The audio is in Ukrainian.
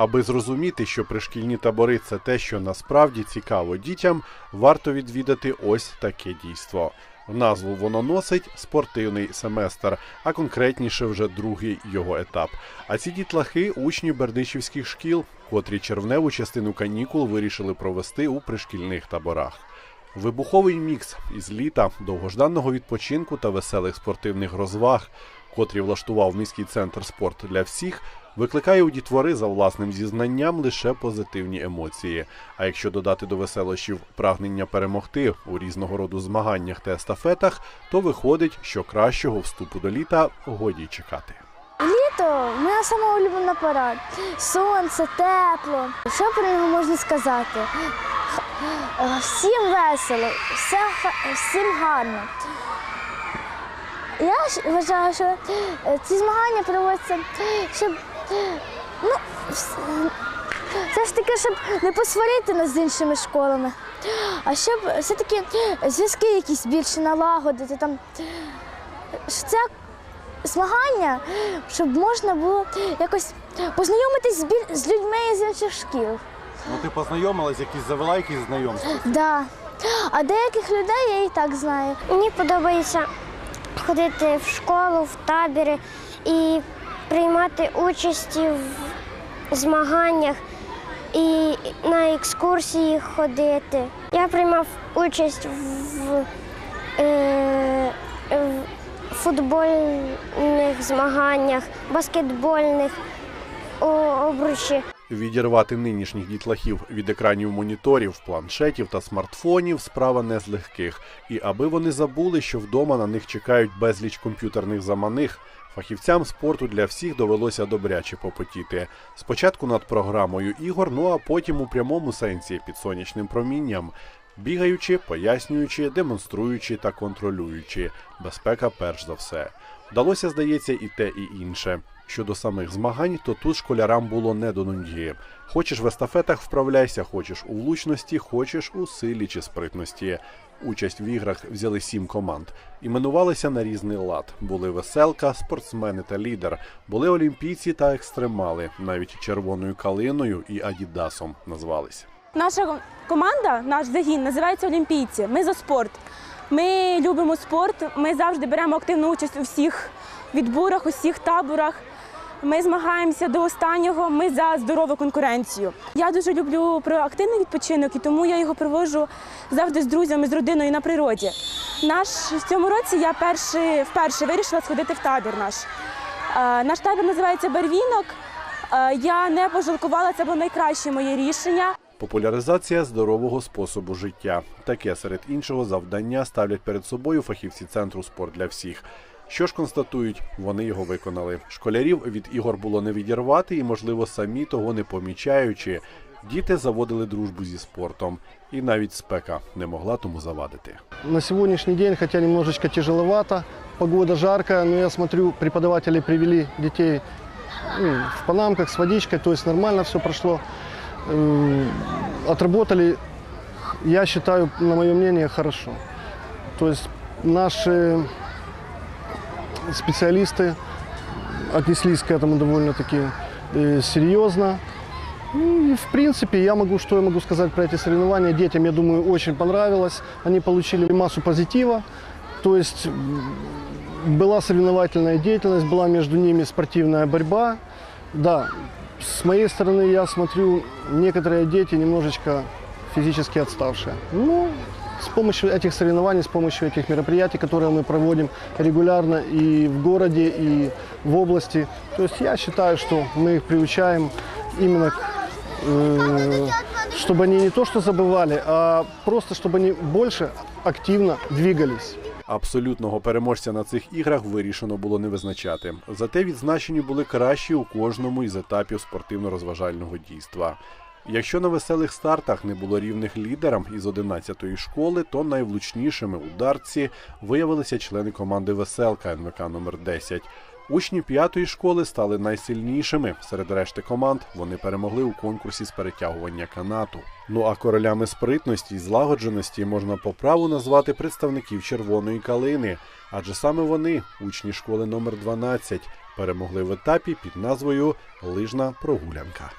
Аби зрозуміти, що пришкільні табори це те, що насправді цікаво дітям, варто відвідати ось таке дійство. Назву воно носить спортивний семестр, а конкретніше вже другий його етап. А ці дітлахи учні бердичівських шкіл, котрі червневу частину канікул вирішили провести у пришкільних таборах. Вибуховий мікс із літа, довгожданого відпочинку та веселих спортивних розваг, котрі влаштував міський центр спорт для всіх, викликає у дітвори за власним зізнанням лише позитивні емоції. А якщо додати до веселощів прагнення перемогти у різного роду змаганнях та естафетах, то виходить, що кращого вступу до літа годі чекати. Літо моя сама улюблена пора. Сонце, тепло. Що про нього можна сказати? Всім весело, все, всім гарно. Я вважаю, що е, ці змагання проводяться, щоб ну, все ж таки, щоб не посварити нас з іншими школами, а щоб все-таки зв'язки якісь більше налагодити. Там, що це змагання, щоб можна було якось познайомитись з, людьми з інших шкіл. Ну ти познайомилась, якісь завела якісь знайомства. Да. А деяких людей я і так знаю. Мені подобається ходити в школу, в табори і приймати участь в змаганнях і на екскурсії ходити. Я приймав участь в, е, в футбольних змаганнях, баскетбольних обручі. Відірвати нинішніх дітлахів від екранів моніторів, планшетів та смартфонів справа не з легких. І аби вони забули, що вдома на них чекають безліч комп'ютерних заманих. Фахівцям спорту для всіх довелося добряче попотіти. Спочатку над програмою ігор, ну а потім у прямому сенсі під сонячним промінням, бігаючи, пояснюючи, демонструючи та контролюючи. Безпека перш за все. Вдалося, здається, і те, і інше. Щодо самих змагань, то тут школярам було не до нудьги. Хочеш в естафетах вправляйся, хочеш у влучності, хочеш у силі чи спритності. Участь в іграх взяли сім команд. Іменувалися на різний лад. Були веселка, спортсмени та лідер, були олімпійці та екстремали, навіть червоною калиною і адідасом назвались. Наша команда, наш загін називається Олімпійці. Ми за спорт. Ми любимо спорт. Ми завжди беремо активну участь у всіх відборах, у всіх таборах. Ми змагаємося до останнього. Ми за здорову конкуренцію. Я дуже люблю про активний відпочинок, і тому я його проводжу завжди з друзями, з родиною на природі. Наш в цьому році я перший, вперше вирішила сходити в табір наш. Е, Наш табір називається Барвінок. Е, Я не пожалкувала, це було найкраще моє рішення. Популяризація здорового способу життя. Таке серед іншого завдання ставлять перед собою фахівці центру спорт для всіх. Що ж констатують, вони його виконали. Школярів від ігор було не відірвати, і, можливо, самі того не помічаючи. Діти заводили дружбу зі спортом, і навіть спека не могла тому завадити. На сегодняшний день, хотя немножечко тяжеловато, погода жаркая, но я смотрю, преподаватели привели детей ну, в панамках с водичкой, то есть нормально все прошло. Э, Отработали, я считаю, на мое мнение, хорошо. То есть наши специалисты отнеслись к этому довольно-таки э, серьезно. Ну и в принципе, я могу, что я могу сказать про эти соревнования. Детям, я думаю, очень понравилось. Они получили массу позитива. То есть была соревновательная деятельность, была между ними спортивная борьба. Да, с моей стороны я смотрю, некоторые дети немножечко физически отставшие. Ну, с помощью этих соревнований, с помощью этих мероприятий, которые мы проводим регулярно и в городе, и в области, то есть я считаю, что мы их приучаем именно к э, чтобы они не то что забывали, а просто чтобы они больше активно двигались. Абсолютного переможця на цих іграх вирішено було не визначати. Зате відзначені були кращі у кожному із етапів спортивно-розважального дійства. Якщо на веселих стартах не було рівних лідерам із 11-ї школи, то найвлучнішими у дартці виявилися члени команди Веселка НВК номер 10 Учні п'ятої школи стали найсильнішими. Серед решти команд вони перемогли у конкурсі з перетягування канату. Ну а королями спритності і злагодженості можна по праву назвати представників червоної калини, адже саме вони, учні школи номер 12, перемогли в етапі під назвою Лижна прогулянка.